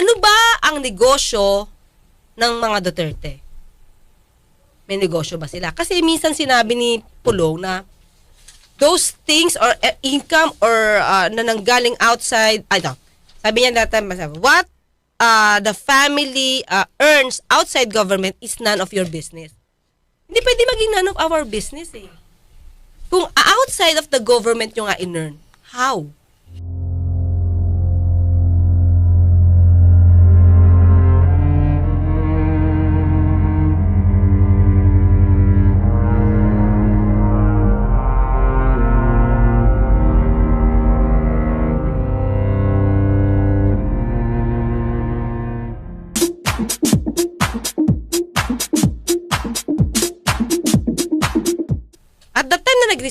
Ano ba ang negosyo ng mga Duterte? May negosyo ba sila? Kasi minsan sinabi ni Pulong na those things or uh, income or uh, na nanggaling outside, ay no, sabi niya dati, what uh, the family uh, earns outside government is none of your business. Hindi pwede maging none of our business eh. Kung outside of the government yung nga in-earn, how?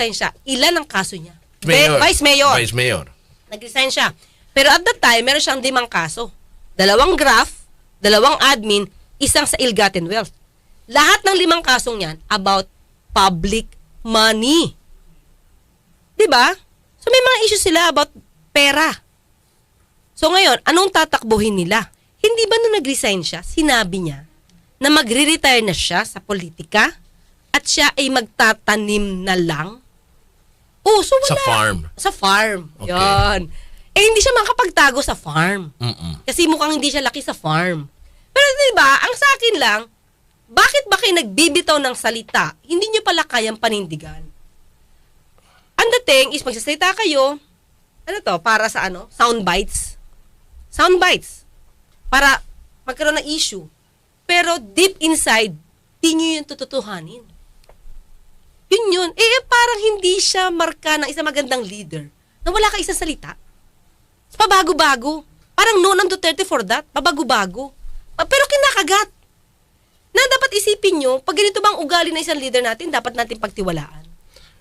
Nag-resign siya, ilan ang kaso niya? Mayor. Eh, Vice Mayor. Vice Mayor. Nag-resign siya. Pero at that time, meron siyang limang kaso. Dalawang graft, dalawang admin, isang sa ill-gotten wealth. Lahat ng limang kasong yan about public money. 'Di ba? So may mga issues sila about pera. So ngayon, anong tatakbuhin nila? Hindi ba nung nag-resign siya, sinabi niya na magre-retire na siya sa politika at siya ay magtatanim na lang? Oh, so wala. Sa farm. Sa farm. Okay. Yan. Eh, hindi siya makapagtago sa farm. Mm-mm. Kasi mukhang hindi siya laki sa farm. Pero di ba, ang sa akin lang, bakit ba kayo nagbibitaw ng salita? Hindi nyo pala kayang panindigan. Ang dating is magsasalita kayo, ano to, para sa ano? Sound bites. Sound bites. Para magkaroon ng issue. Pero deep inside, di nyo yung tututuhanin. Yun yun. Eh, eh, parang hindi siya marka ng isang magandang leader na wala ka isang salita. Pabago-bago. Parang no ng Duterte for that. Pabago-bago. Ah, Pero kinakagat. Na dapat isipin nyo, pag ganito bang ugali ng isang leader natin, dapat natin pagtiwalaan.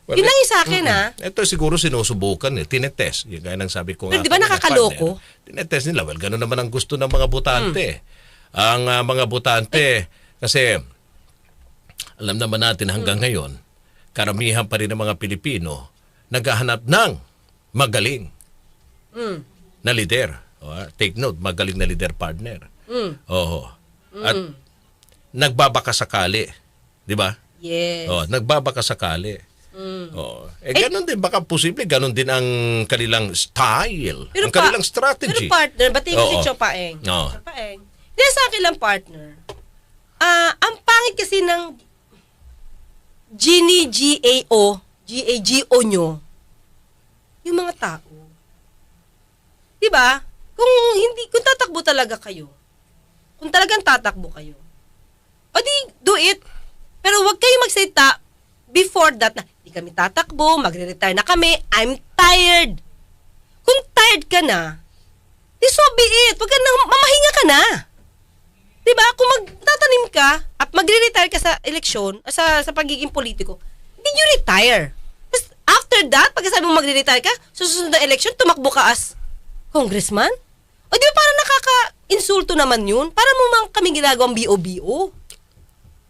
Yun lang yung sa akin, ah. Ito siguro sinusubukan eh. Tinetest. Yung gaya ng sabi ko Pero nga. di ba nakakaloko? partner. Tinetest nila. Well, ganun naman ang gusto ng mga butante. Ang ah, mga butante, kasi alam naman natin hanggang ngayon, karamihan pa rin ng mga Pilipino naghahanap ng magaling Mm. na leader. O, ah, take note, magaling na leader partner. Mm. Oo. At nagbabaka sakali. Di ba? Yes. Oh, nagbabaka sakali. Mm. Oh. Eh, ganun din. Baka posible, ganun din ang kanilang style. ang pa- kanilang strategy. Pero partner, batiin ko si. Chopaeng. Oo. Chopaeng. Hindi sa akin lang partner. Ah, ang pangit kasi ng Gini G-A-O, G-A-G-O nyo, yung mga tao. Di ba? Kung hindi, kung tatakbo talaga kayo, kung talagang tatakbo kayo, o di, do it. Pero wag kayo magsalita before that na, di kami tatakbo, magre-retire na kami, I'm tired. Kung tired ka na, di so be it. Wag ka nang mamahinga ka na. 'Di ba? Kung magtatanim ka at magre-retire ka sa eleksyon, sa sa pagiging politiko, then you retire. Tapos after that, pagkasabi mo magre-retire ka, susunod na election, tumakbo ka as congressman? O di ba parang nakaka-insulto naman yun? Para mo mang kami ginagawang BO-BO.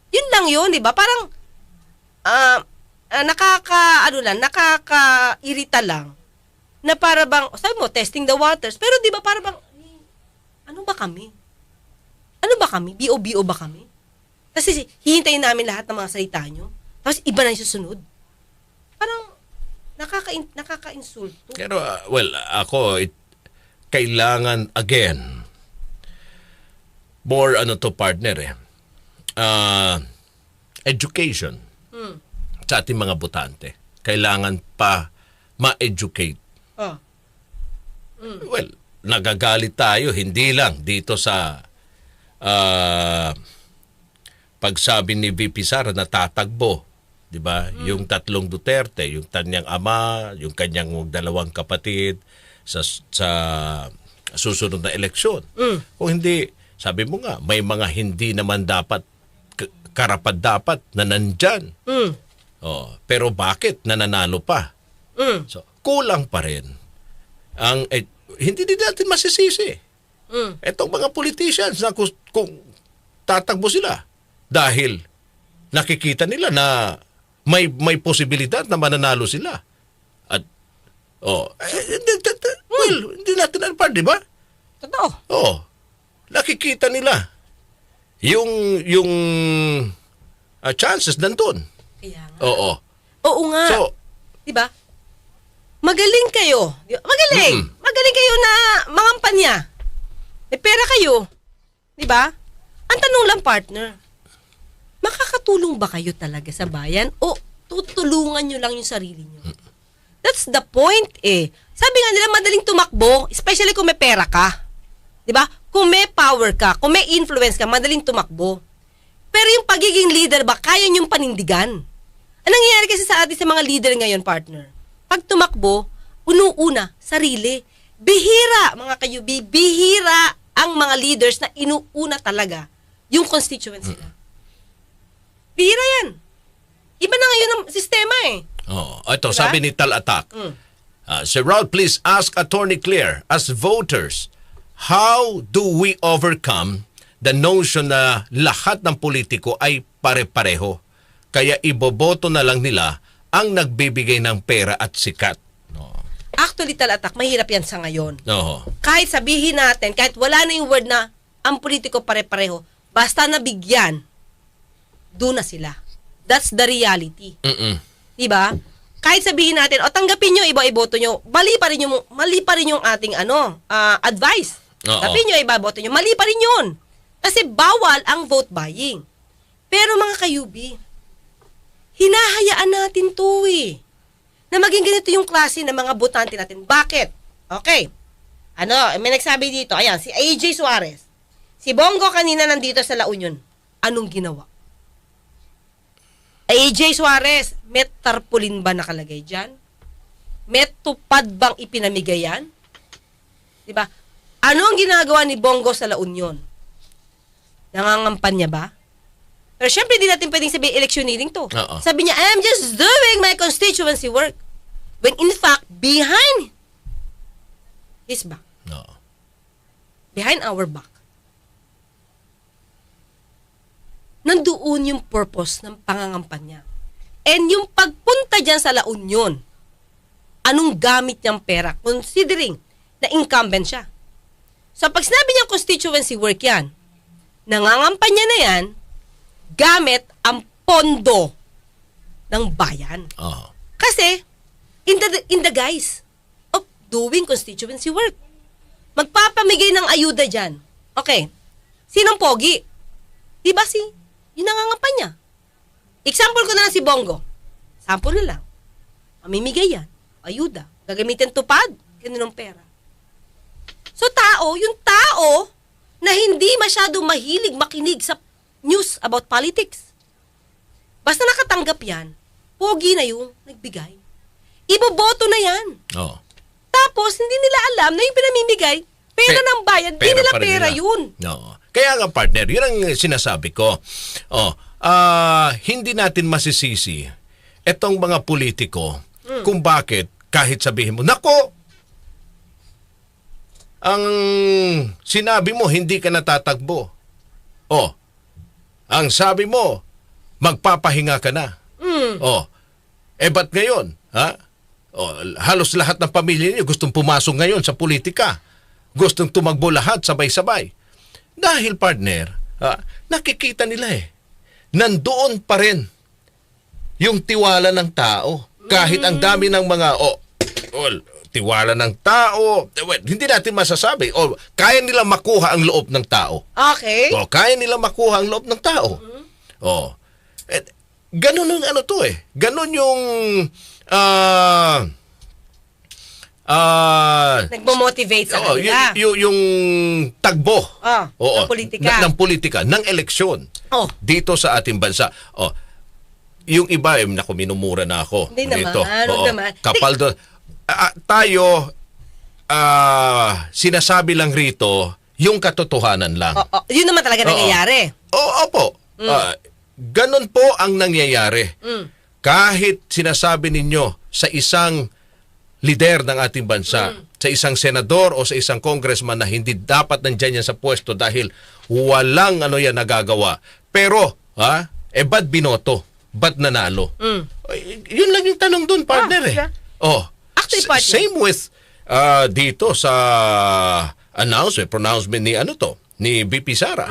Yun lang yun, di ba? Parang, ah, ah, nakaka, ano lang, nakaka-irita lang. Na para bang, sabi mo, testing the waters. Pero di ba para bang, ano ba kami? Ano ba kami? BO-BO ba kami? Kasi hihintayin namin lahat ng mga salita nyo. Tapos iba na yung susunod. Parang, nakaka nakaka-insulto. Pero, uh, well, ako, it, kailangan, again, more ano to partner eh, uh, education Hmm. sa ating mga butante. Kailangan pa ma-educate. Oh. Well, nagagalit tayo, hindi lang dito sa ah, pagsabi ni VP Sara na tatagbo. 'di ba? Yung tatlong Duterte, yung kanyang ama, yung kanyang dalawang kapatid sa sa susunod na eleksyon. Kung hindi, sabi mo nga, may mga hindi naman dapat karapat dapat na nandyan. Mm. Oh, pero bakit nananalo pa? Mm. So, kulang pa rin. Ang eh, hindi din natin masisisi. Mm. Etong mga politicians na kung, kung tatakbo sila dahil nakikita nila na may may posibilidad na mananalo sila. At oh, eh, hindi- hindi- well, hindi natin ano pa, di ba? Totoo. Oh. nakikita nila yung yung ah, chances nandun. Kaya nga. Oo. Oo nga. So, 'Di ba? Magaling kayo. Magaling. Mm-mm. Magaling kayo na mangampanya. May pera kayo. 'Di ba? Ang tanong lang partner, makakatulong ba kayo talaga sa bayan o tutulungan nyo lang yung sarili nyo? That's the point eh. Sabi nga nila madaling tumakbo, especially kung may pera ka. 'Di ba? Kung may power ka, kung may influence ka, madaling tumakbo. Pero yung pagiging leader ba, kaya niyong panindigan? Ang nangyayari kasi sa atin sa mga leader ngayon, partner, pag tumakbo, unuuna, sarili. Bihira, mga kayubi, bihira ang mga leaders na inuuna talaga yung constituency nila. Bihira yan. Iba na ngayon ang sistema eh. Oo. Ito, Diba? sabi ni Tal Attack. Mm. Uh, Sir Raul, please ask Attorney Claire, as voters, how do we overcome the notion na lahat ng politiko ay pare-pareho? Kaya iboboto na lang nila ang nagbibigay ng pera at sikat. Actually, talatak, mahirap yan sa ngayon. Oo. kahit sabihin natin, kahit wala na yung word na ang politiko pare-pareho, basta nabigyan, doon na sila. That's the reality. Mm-mm. 'Di ba? Kahit sabihin natin, o tanggapin nyo, iba iboto nyo, mali pa rin yung, mali pa rin yung ating ano, ah, advice. Oo. Tanggapin nyo, iba iboto nyo, mali pa rin yun. Kasi bawal ang vote buying. Pero mga kayubi, hinahayaan natin to eh. Na maging ganito yung klase ng mga botante natin. Bakit? Okay. Ano, may nagsabi dito, ayan, si AJ Suarez. Si Bongo kanina nandito sa La Union. Anong ginawa? AJ Suarez, may tarpaulin ba nakalagay dyan? May tupad bang ipinamigay yan? Diba? Ano ang ginagawa ni Bongo sa La Union? Nangangampanya ba? Pero syempre, di natin pwedeng sabihin electioneering to. Oo. Sabi niya, I'm just doing my constituency work. When in fact, behind his back, Oo. behind our back, nandoon yung purpose ng pangangampanya. And yung pagpunta dyan sa La Union, anong gamit niyang pera, considering na incumbent siya. So pag sinabi niyang constituency work yan, nangangampanya na yan, gamit ang pondo ng bayan. Oo. Kasi, in the, in the guise of doing constituency work, magpapamigay ng ayuda dyan. Okay, sinong pogi? Di ba si, yung nangangampanya? Example ko na lang si Bongo. Sample na lang. Mamimigay yan. Ayuda. Gagamitin tupad. Ganun ng pera. So tao, yung tao na hindi masyado mahilig makinig sa news about politics. Basta nakatanggap yan, pogi na yung nagbigay. Iboboto na yan. Oo. Tapos, hindi nila alam na yung pinamimigay, pera Pe- ng bayan, di pera nila pera nila. yun. Oo. Kaya nga partner, yun ang sinasabi ko. Oh, ah, hindi natin masisisi etong mga politiko Hmm. kung bakit kahit sabihin mo, nako, ang sinabi mo hindi ka natatakbo. Oh, ang sabi mo, magpapahinga ka na. Mm. Oh, eh ba't ngayon? Ha? Oh, halos lahat ng pamilya niyo gustong pumasok ngayon sa politika. Gustong tumagbo lahat sabay-sabay. Dahil partner, ha, nakikita nila eh. Nandoon pa rin yung tiwala ng tao. Kahit ang dami ng mga, oh, well, tiwala ng tao, well, hindi natin masasabi. Oh, kaya nila makuha ang loob ng tao. Okay. Oh, kaya nila makuha ang loob ng tao. Oh. Eh, ganun yung ano to eh. Ganun yung ah ah Nagmo-motivate sa oo, kanila. y- y- yung tagbo. Ah, Oo, ng politika. na- ng politika, ng eleksyon Oh. dito sa ating bansa. Oh, yung iba, eh, naku, minumura na ako. Hindi naman, Dito. huwag Oo, naman. Kapal doon. Tayo, ah, sinasabi lang rito, yung katotohanan lang. Oh, oh, yun naman talaga Oo. nangyayari. Oo, opo. Ah, ganun po ang nangyayari. Mm. Kahit sinasabi ninyo sa isang lider ng ating bansa, sa isang senador o sa isang congressman na hindi dapat nandyan yan sa pwesto dahil walang ano yan nagagawa. Pero, ha, eh ba't binoto? Ba't nanalo? Mm. Yun lang yung tanong doon, partner Ah, eh. yeah. Oh. S- partner. Same with ah, dito sa announcement, pronouncement ni ano to, ni BP Sara.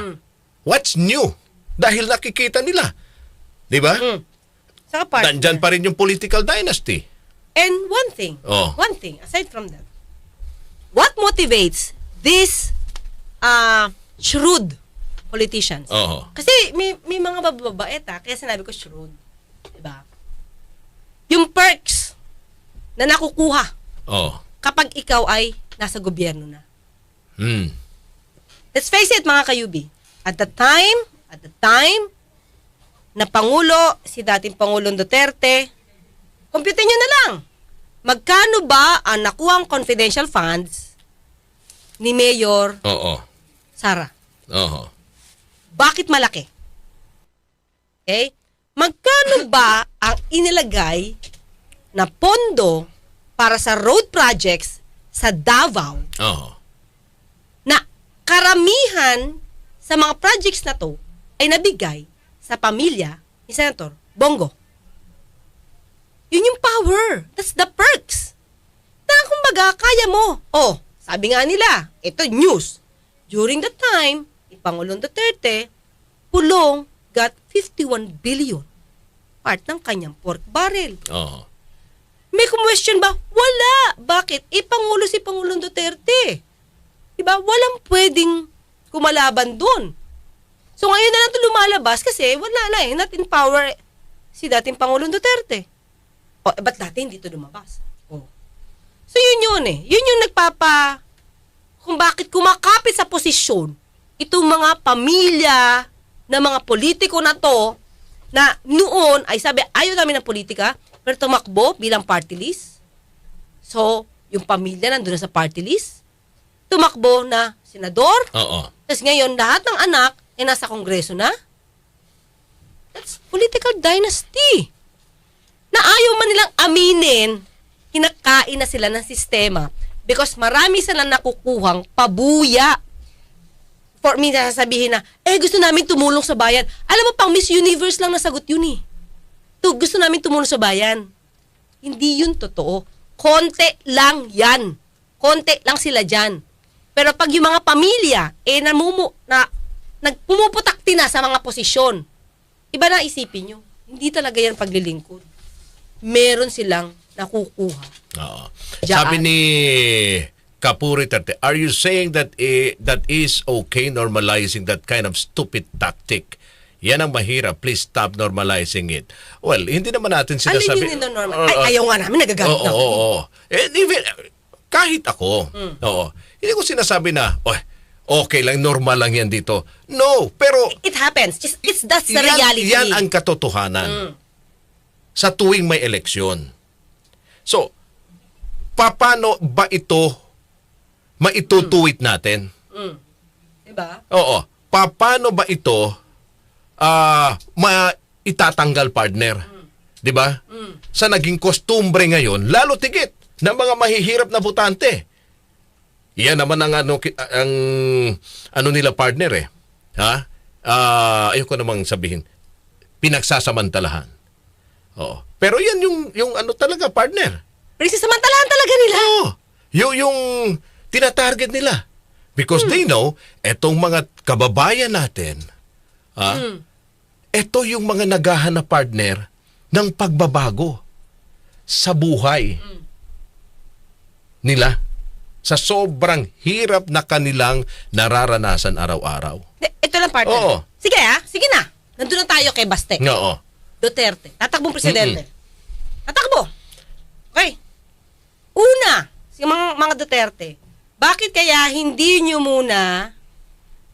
What's new? Dahil nakikita nila. Di ba? Mm. Saka partner. Nandyan pa rin yung political dynasty. And one thing, Oh. one thing, aside from that, what motivates these uh, shrewd politicians? Oo. Kasi may, may mga bababait ha, kaya sinabi ko shrewd. Diba? Yung perks na nakukuha Oo. kapag ikaw ay nasa gobyerno na. Hmm. Let's face it mga kayubi. At the time, at the time na Pangulo, si dating Pangulong Duterte, compute nyo na lang. Magkano ba ang nakuhang confidential funds ni Mayor Oo. Sara? Oo. Bakit malaki? Okay? Magkano ba ang inilagay na pondo para sa road projects sa Davao Oo. na karamihan sa mga projects na to ay nabigay sa pamilya ni Senator Bongo. Yun yung power. That's the perks. Na kumbaga, kaya mo. Oh, sabi nga nila, ito news. During the time, ni Pangulong Duterte, Pulong got 51 billion part ng kanyang pork barrel. Oo. May question ba? Wala. Bakit? Eh, Pangulo si Pangulong Duterte. Diba? Walang pwedeng kumalaban dun. So, ngayon na lang ito lumalabas kasi wala na eh. Not in power si dating Pangulong Duterte. O, eh, ba't dati hindi ito lumabas? O. So, yun yun eh. Yun yung nagpapa kung bakit kumakapit sa posisyon itong mga pamilya na mga politiko na to na noon ay sabi ayaw namin ng politika pero tumakbo bilang party list. So, yung pamilya nandun na sa party list. Tumakbo na senador. Oo. Tapos ngayon, lahat ng anak ay nasa kongreso na. That's political dynasty. Na ayaw man nilang aminin, kinakain na sila ng sistema because marami silang nakukuhang pabuya. For me, sasabihin na, eh gusto namin tumulong sa bayan. Alam mo, pang Miss Universe lang nasagot yun eh. To, gusto namin tumulong sa bayan. Hindi yun totoo. Konti lang yan. Konti lang sila dyan. Pero pag yung mga pamilya, eh, namumu, na, nagpumuputakti na sa mga posisyon, iba na isipin nyo. Hindi talaga yan paglilingkod. Meron silang nakukuha. Oo. Diyan. Sabi ni Kapuri Terte, are you saying that eh, that is okay normalizing that kind of stupid tactic? Yan ang mahirap. Please stop normalizing it. Well, hindi naman natin Ano sinasabi... yun yung normal? Oo, Ay, oo. ayaw nga namin, nagagamit Oo, na. oo, oo. And even, kahit ako, Hmm. oo, hindi ko sinasabi na, oh, okay lang, normal lang yan dito. No, pero It happens. It's, it's that's the yan, reality. yan ang katotohanan Mm. sa tuwing may eleksyon. So, paano ba ito maitutuwit natin? Mm. Diba? Oo. Paano ba ito ah maitatanggal partner? 'Di ba? Sa naging kostumbre ngayon, lalo tigit ng mga mahihirap na butante. Yan naman ang ano ang ano nila partner eh. Ha? Ah, ayoko namang sabihin pinagsasamantalahan. Oo. Pero yan yung yung ano talaga partner. Pero sasamantalahan talaga nila. Oo. Yung, yung tinatarget nila. Because they know, etong mga kababayan natin, ha, eto yung mga naghahanap partner ng pagbabago sa buhay nila sa sobrang hirap na kanilang nararanasan araw-araw. Ito lang partner. Oo. Sige ah, sige na. Nandun na tayo kay Bastek. Oo. Duterte. Tatakbong presidente. Tatakbo. Okay. Una, si mga, mga Duterte, bakit kaya hindi nyo muna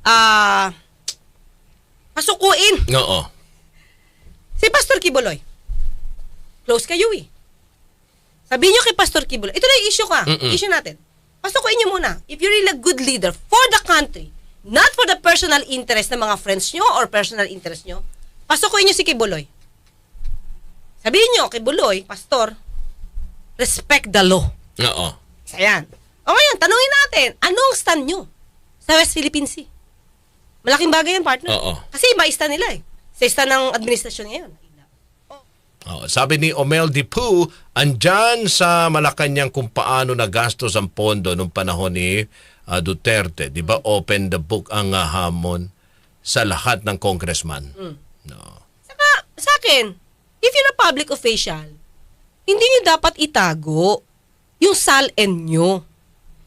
ah pasukuin Oo. si Pastor Kibuloy? Close kayo eh. Sabihin nyo kay Pastor Kibuloy, ito na yung issue ka, Mm-mm. issue natin. Pasukuin nyo muna. If you're really a good leader for the country, not for the personal interest ng mga friends nyo or personal interest nyo, pasukuin nyo si Kibuloy. Sabihin nyo, Kibuloy, Pastor, respect the law. Oo. Ayan. O ngayon, tanungin natin, ano ang stand nyo sa West Philippine Sea? Malaking bagay yan, partner. Oo. Kasi iba stand nila eh. Sa stand ng administrasyon ngayon. Oo, sabi ni Omel Dipu, andyan sa Malacanang kung paano nagastos ang pondo nung panahon ni ah, Duterte, 'di ba? Open the book ang ah, hamon sa lahat ng congressman. No. Saka, sa akin, if you're a public official, hindi nyo dapat itago yung SALN nyo.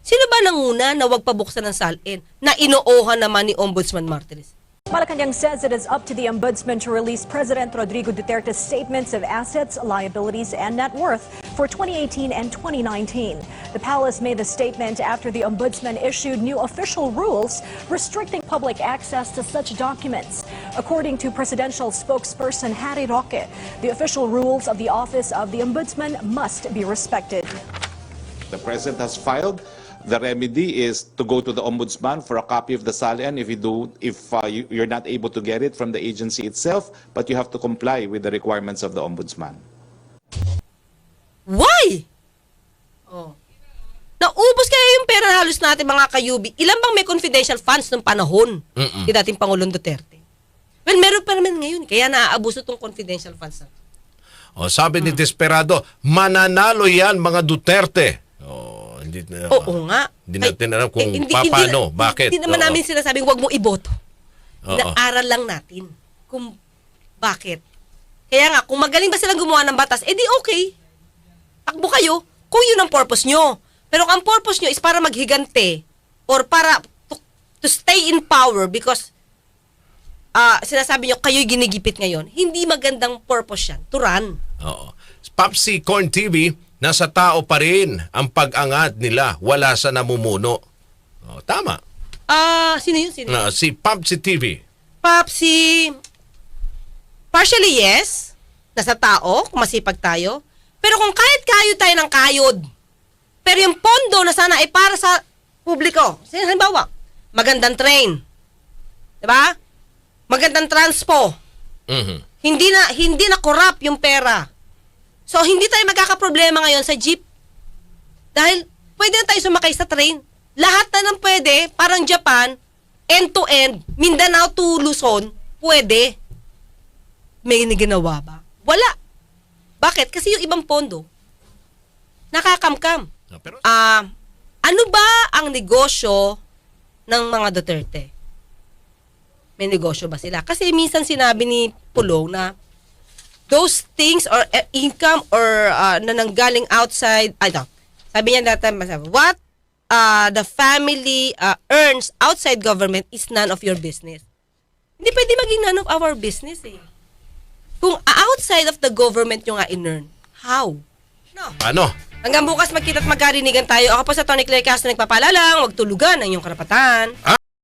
Sino ba nanguna na wag pabuksan ng SALN na inoohan naman ni Ombudsman Martinez? Malacanang says it is up to the ombudsman to release President Rodrigo Duterte's statements of assets, liabilities, and net worth for 2018 and 2019. The palace made the statement after the ombudsman issued new official rules restricting public access to such documents. According to presidential spokesperson Harry Roque, the official rules of the office of the ombudsman must be respected. The president has filed. The remedy is to go to the ombudsman for a copy of the SALN if you do, if uh, you, you're not able to get it from the agency itself, but you have to comply with the requirements of the ombudsman. Why? Oh. Naubos kaya yung pera halos natin mga kayubi. Ilan bang may confidential funds ng panahon ni dating Pangulong Duterte? Well, meron pa naman ngayon. Kaya naaabuso tong confidential funds. na. O, sabi ni Desperado, mananalo yan mga Duterte. Hindi na, Oo nga. Hindi natin alam kung eh, hindi- paano, hindi- bakit. Hindi naman Oo. namin sinasabing wag mo iboto. Oo. Inaaral lang natin kung bakit. Kaya nga, kung magaling ba silang gumawa ng batas, edi okay. Takbo kayo kung yun ang purpose nyo. Pero kung ang purpose nyo is para maghigante or para to, to stay in power because ah sinasabi nyo kayo'y ginigipit ngayon, hindi magandang purpose yan. To run. Oo. Papsi Corn TV, nasa tao pa rin ang pag-angat nila. Wala sa namumuno. O, tama. Ah, sino yun? Sino? Na, si Papsi TV. Papsi, partially yes, nasa tao, kung masipag tayo. Pero kung kahit kayo tayo ng kayod, pero yung pondo na sana ay para sa publiko. Halimbawa, magandang train. 'Di ba? Magandang transpo. Mhm. Hindi na hindi na corrupt yung pera. So hindi tayo magkakaproblema ngayon sa jeep. Dahil pwede na tayo sumakay sa train. Lahat na ng pwede, parang Japan, end to end, Mindanao to Luzon, pwede. May ginawa ba? Wala. Bakit? Kasi yung ibang pondo, nakakamkam. No, pero Ah, ano ba ang negosyo ng mga Duterte? May negosyo ba sila? Kasi minsan sinabi ni Pulong na those things or eh, income or ah, na nanggaling outside, ito, sabi niya dati, what ah, the family ah, earns outside government is none of your business. Hindi pwede maging none of our business eh. Kung outside of the government yung nga in-earn, how? No. paano? Hanggang bukas magkita at magkarinigan tayo. Ako po sa Tony Clay Castro nagpapalalang, huwag tulugan ang iyong karapatan.